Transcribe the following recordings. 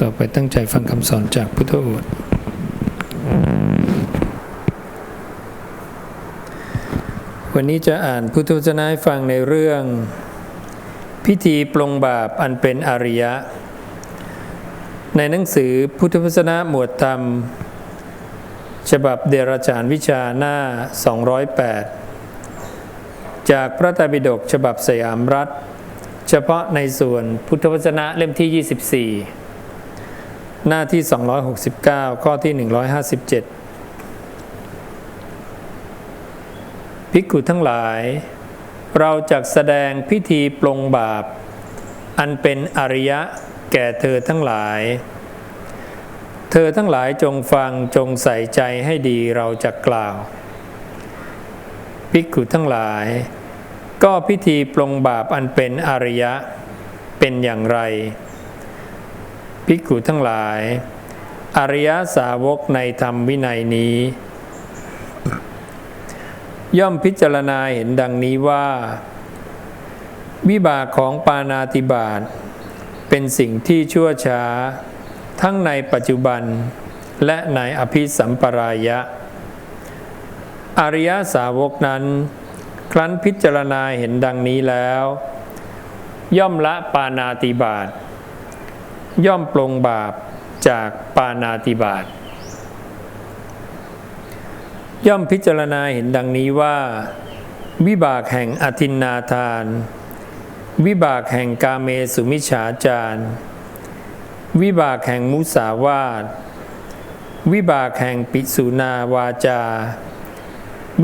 ต่อไปตั้งใจฟังคำสอนจากพุทธโอษฐ์วันนี้จะอ่านพุทธวจนะให้ฟังในเรื่อง พิธีปลงบาปอันเป็นอริยะ ในหนังสือพุทธวจนะหมวดธรรม ฉบับเดรจารวิชาหน้า 208 จากพระไตรปิฎกฉบับสยามรัฐ เฉพาะในส่วนพุทธวจนะเล่มที่ 24 หน้าที่ 269 ข้อที่ 157 ภิกขุทั้งหลาย เราจักแสดงพิธีปลงบาป อันเป็นอริยะแก่เธอทั้งหลาย เธอทั้งหลายจงฟังจงใส่ใจให้ดีเราจะกล่าว ภิกขุทั้งหลาย ก็พิธีปลงบาปอันเป็นอริยะเป็นอย่างไร ภิกขุทั้งหลาย อริยสาวกในธรรมวินัยนี้ ย่อมพิจารณาเห็นดังนี้ว่า วิบากของปานาติบาตเป็นสิ่งที่ชั่วช้า ทั้งในปัจจุบันและในอภิสัมปรายะ อริยสาวกนั้น ครั้นพิจารณาเห็นดังนี้แล้ว ย่อมละปานาติบาต ย่อมปลงบาปจากปานาติบาตย่อมพิจารณาเห็นดังนี้ว่า วิบากแห่งอธินนาทาน วิบากแห่งกาเมสุมิฉาจารวิบากแห่งมุสาวาท วิบากแห่งปิสุนาวาจา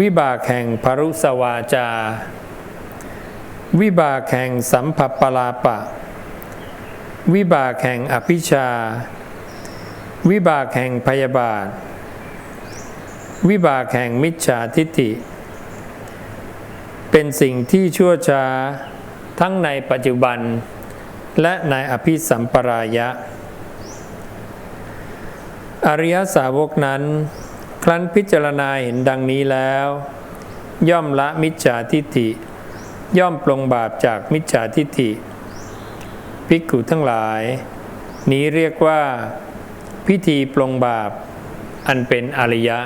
วิบากแห่งพรุสวาจา วิบากแห่งสัมผัปปลาปะ วิบากแห่งอภิชา วิบากแห่งพยาบาท วิบากแห่งมิจฉาทิฏฐิ เป็นสิ่งที่ชั่วช้าทั้งในปัจจุบัน และในอภิสัมปรายะ อริยสาวกนั้น ครั้นพิจารณาเห็นดังนี้แล้ว ย่อมละมิจฉาทิฏฐิ ย่อมปลงบาปจากมิจฉาทิฏฐิ ภิกขุทั้งหลาย นี้เรียกว่า พิธีปลงบาป อันเป็นอริยะ